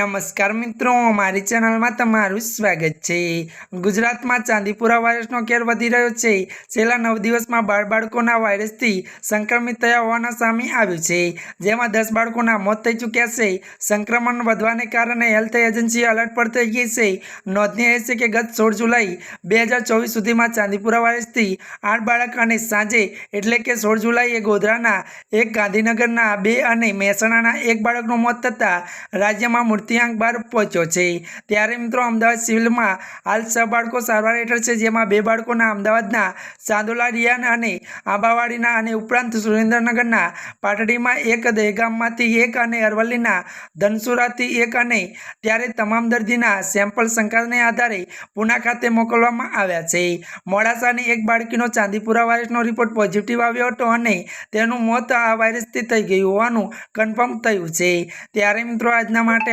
નમસ્કાર મિત્રો, મારી ચેનલમાં તમારું સ્વાગત છે. ગુજરાતમાં ચાંદીપુરા વાયરસનો કેર વધી રહ્યો છે. છેલ્લા નવ દિવસમાં બાળ બાળકોના વાયરસથી સંક્રમિત થયા હોવાના સામે આવ્યું છે. જેમાં દસ બાળકોના મોત થઈ ચૂક્યા છે. સંક્રમણ વધવાને કારણે હેલ્થ એજન્સી એલર્ટ પર થઈ ગઈ છે. નોંધનીય છે કે ગત સોળ જુલાઈ બે હજાર ચોવીસ સુધીમાં ચાંદીપુરા વાયરસથી આઠ બાળક અને સાંજે એટલે કે સોળ જુલાઈએ ગોધરાના એક ગાંધીનગરના બે અને મહેસાણાના એક બાળકનું મોત થતાં રાજ્યમાં મૃત્યુઆંક બાર પહોંચ્યો છે. ત્યારે મિત્રો અમદાવાદ સિવિલમાં હાલ છ બાળકો સારવાર હેઠળ છે, જેમાં બે બાળકોના અમદાવાદના ચાંદોલા રિયાન અને આંબાવાડીના અને ઉપરાંત સુરેન્દ્રનગરના પાટડીમાં એક, દહેગામમાંથી એક અને અરવલ્લીના ધનસુરાથી એક અને ત્યારે તમામ દર્દીના સેમ્પલ શંકાને આધારે પુના ખાતે મોકલવામાં આવ્યા છે. મોડાસાની એક બાળકીનો ચાંદીપુરા વાયરસનો રિપોર્ટ પોઝિટિવ આવ્યો હતો અને તેનું મોત આ વાયરસથી થઈ ગયું હોવાનું કન્ફર્મ થયું છે. ત્યારે મિત્રો આજના માટે